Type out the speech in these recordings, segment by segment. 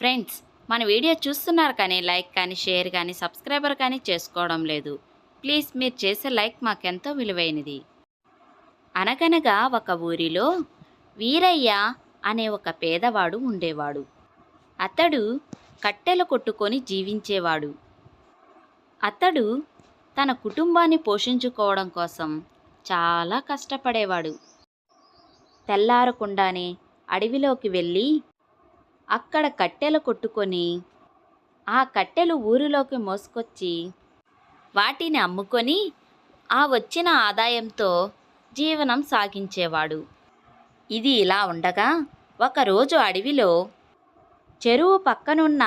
Friends మన video చూస్తున్నారు కానీ లైక్ కానీ షేర్ కానీ సబ్స్క్రైబర్ కానీ చేసుకోవడం లేదు. ప్లీజ్ మీరు చేసే లైక్ మాకెంతో విలువైనది. అనగనగా ఒక ఊరిలో వీరయ్య అనే ఒక పేదవాడు ఉండేవాడు. అతడు కట్టెలు కొట్టుకొని జీవించేవాడు. అతడు తన కుటుంబాన్ని పోషించుకోవడం కోసం చాలా కష్టపడేవాడు. తెల్లారకుండానే అడవిలోకి వెళ్ళి అక్కడ కట్టెలు కొట్టుకొని ఆ కట్టెలు ఊరిలోకి మోసుకొచ్చి వాటిని అమ్ముకొని ఆ వచ్చిన ఆదాయంతో జీవనం సాగించేవాడు. ఇది ఇలా ఉండగా ఒకరోజు అడవిలో చెరువు పక్కనున్న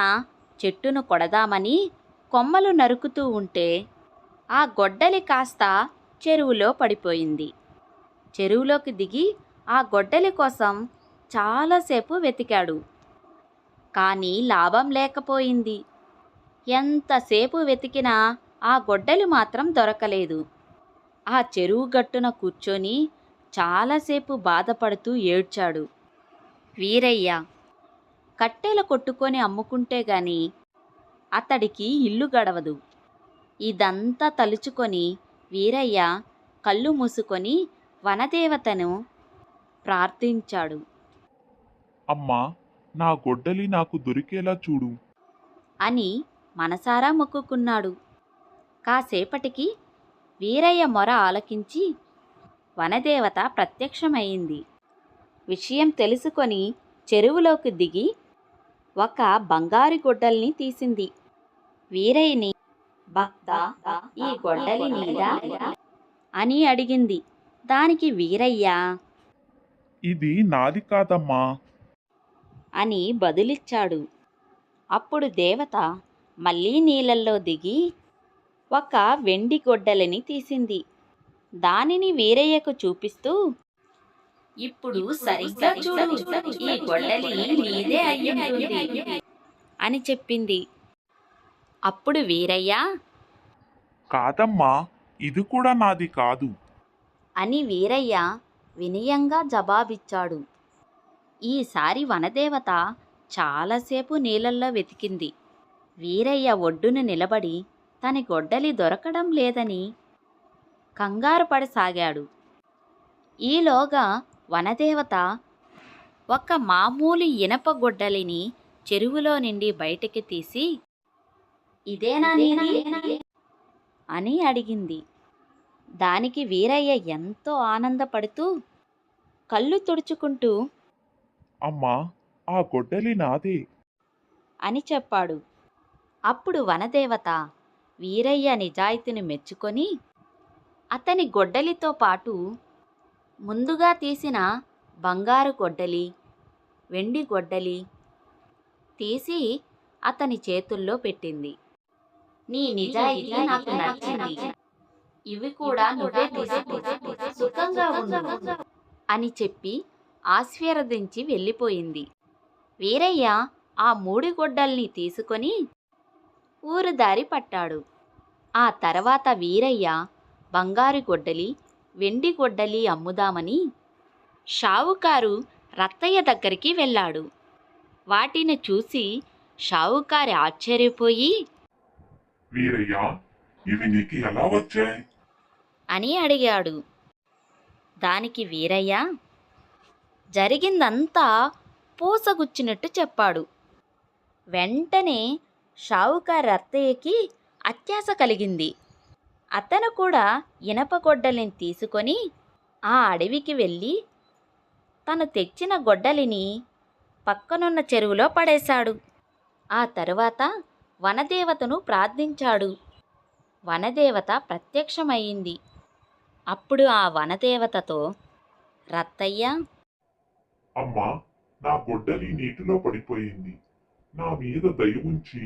చెట్టును కొడదామని కొమ్మలు నరుకుతూ ఉంటే ఆ గొడ్డలి కాస్త చెరువులో పడిపోయింది. చెరువులోకి దిగి ఆ గొడ్డలి కోసం చాలాసేపు వెతికాడు. కానీ లాభం లేకపోయింది. ఎంతసేపు వెతికినా ఆ గొడ్డలి మాత్రం దొరకలేదు. ఆ చెరువు గట్టున కూర్చొని చాలాసేపు బాధపడుతూ ఏడ్చాడు. వీరయ్య కట్టెలు కొట్టుకొని అమ్ముకుంటే గాని అతడికి ఇల్లు గడవదు. ఇదంతా తలుచుకొని వీరయ్య కళ్ళు మూసుకొని వనదేవతను ప్రార్థించాడు. అమ్మా నా గొడ్డలి నాకు దొరికేలా చూడు. అని మనసారా మొక్కుకున్నాడు. కాసేపటికి వీరయ్య మొర ఆలకించి వనదేవత ప్రత్యక్షమైంది. విషయం తెలుసుకొని చెరువులోకి దిగి ఒక బంగారు గొడ్డల్ని తీసింది. వీరయ్యని భక్త ఈ గొడ్డలి నీదా అని అడిగింది. దానికి వీరయ్య ఇది నాది కాదమ్మా అని బదులిచ్చాడు. అప్పుడు దేవత మళ్ళీ నీళ్ళల్లో దిగి ఒక వెండి గొడ్డలిని తీసింది. దానిని వీరయ్యకు చూపిస్తూ ఇప్పుడు సరిగ్గా చూడు ఈ గొడ్డలి నీదే అయ్యుంటుంది అని చెప్పింది. అప్పుడు వీరయ్య కాదమ్మా ఇది కూడా నాది కాదు అని వీరయ్య వినయంగా జవాబిచ్చాడు. ఈసారి వనదేవత చాలాసేపు నీళ్ళల్లో వెతికింది. వీరయ్య ఒడ్డున నిలబడి తన గొడ్డలి దొరకడం లేదని కంగారు పడసాగాడు. ఈలోగా వనదేవత ఒక మామూలు ఇనప గొడ్డలిని చెరువులో నుండి బయటికి తీసి ఇదేనా నీది?" అని అడిగింది. దానికి వీరయ్య ఎంతో ఆనందపడుతూ కళ్ళు తుడుచుకుంటూ అమ్మా ఆ గొడ్డలి నాది. అని చెప్పాడు. అప్పుడు వనదేవత వీరయ్య నిజాయితీని మెచ్చుకొని అతని గొడ్డలితో పాటు ముందుగా తీసిన బంగారు గొడ్డలి వెండి గొడ్డలి తీసి అతని చేతుల్లో పెట్టింది. నీ నిజాయితీ నాకు నచ్చింది. ఇవి కూడా నువ్వే సుఖంగా అని చెప్పి ఆశీర్వదించి వెళ్ళిపోయింది. వీరయ్య ఆ మూడు గొడ్డల్ని తీసుకొని ఊరు దారి పట్టాడు. ఆ తర్వాత వీరయ్య బంగారు గొడ్డలి వెండి గొడ్డలి అమ్ముదామని షావుకారు రత్తయ్య దగ్గరికి వెళ్ళాడు. వాటిని చూసి షావుకారి ఆశ్చర్యపోయి వీరయ్య ఇవి నీకు ఎలా వచ్చాయి? అని అడిగాడు. దానికి వీరయ్య జరిగిందంతా పూసగుచ్చినట్టు చెప్పాడు. వెంటనే షావుకార్ అత్తయ్యకి అత్యాస కలిగింది. అతను కూడా ఇనప గొడ్డలిని తీసుకొని ఆ అడవికి వెళ్ళి తను తెచ్చిన గొడ్డలిని పక్కనున్న చెరువులో పడేశాడు. ఆ తరువాత వనదేవతను ప్రార్థించాడు. వనదేవత ప్రత్యక్షమయ్యింది. అప్పుడు ఆ వనదేవతతో రత్తయ్య అమ్మా నా గొడ్డలి నీటిలో పడిపోయింది. నా మీద దయ ఉంచి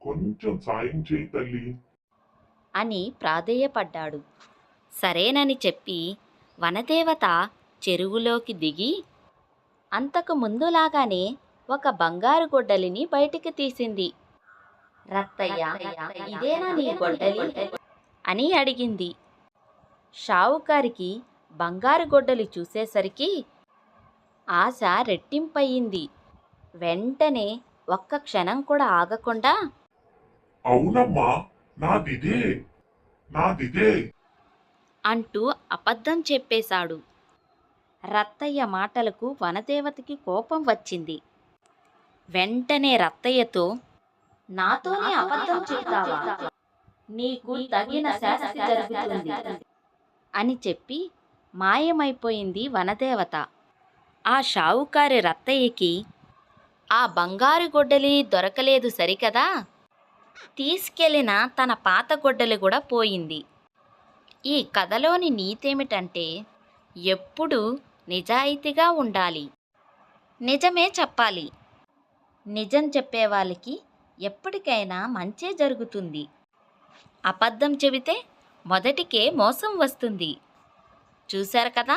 కొంచెం సాయం చేయి తల్లి. అని ప్రాధేయపడ్డాడు. సరేనని చెప్పి వనదేవత చెరువులోకి దిగి అంతకు ముందులాగానే ఒక బంగారు గొడ్డలిని బయటికి తీసింది. రత్తయ్య ఇదేనా నీ గొడ్డలి? అని అడిగింది. షావుకారికి బంగారు గొడ్డలి చూసేసరికి ఆశ రెట్టింపయింది వెంటనే ఒక్క క్షణం కూడా ఆగకుండా అవునమ్మా నాదిదే నాదిదే. అంటూ అబద్ధం చెప్పేశాడు. రత్తయ్య మాటలకు వనదేవతకి కోపం వచ్చింది. వెంటనే రత్తయ్యతో నాతోనే అబద్ధం చెప్తావా నీకు తగిన శాస్తి జరుగుతుంది అని చెప్పి మాయమైపోయింది వనదేవత. ఆ షావుకారి రత్తయ్యకి ఆ బంగారు గొడ్డలి దొరకలేదు సరికదా? తీసుకెళ్ళిన తన పాత గొడ్డలి కూడా పోయింది. ఈ కథలోని నీతేమిటంటే ఎప్పుడూ నిజాయితీగా ఉండాలి. నిజమే చెప్పాలి. నిజం చెప్పే వాళ్ళకి ఎప్పటికైనా మంచే జరుగుతుంది. అబద్ధం చెబితే మొదటికే మోసం వస్తుంది. చూశారు కదా?